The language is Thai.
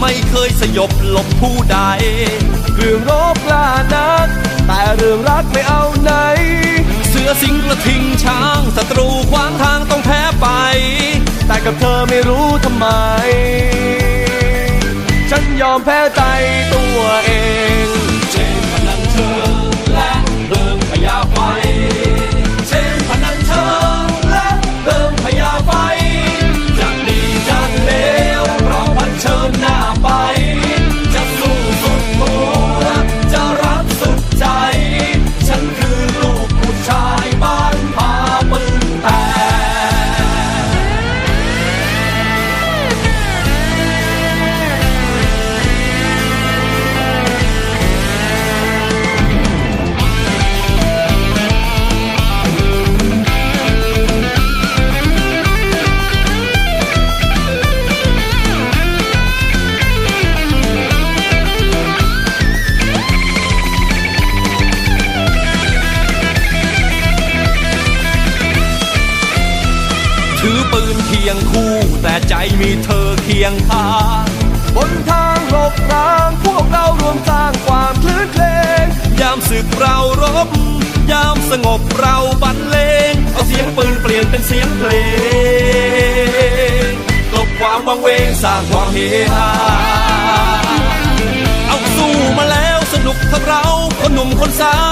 ไม่เคยสยบหลบผู้ใด เรื่องรบกล้านัก แต่เรื่องรักไม่เอาไหน เสือสิงกระทิงช้างศัตรูขวางทางต้องแพ้ไป แต่กับเธอไม่รู้ทำไม ฉันยอมแพ้ใจตัว ห ยงคู่ แต่ใจมีเธอเคียงข้างบนทางรบรางพวกเรารวมสร้างความคลื่นเพลง ยามศึกเรารบ ยามสงบเราบรรเลง เอาเสียงปืนเปลี่ยนเป็นเสียงเพลงกลบความวังเวงสร้างความเฮฮาเอาสู้มาแล้วสนุกทั้งเราคนหนุ่มคนสาว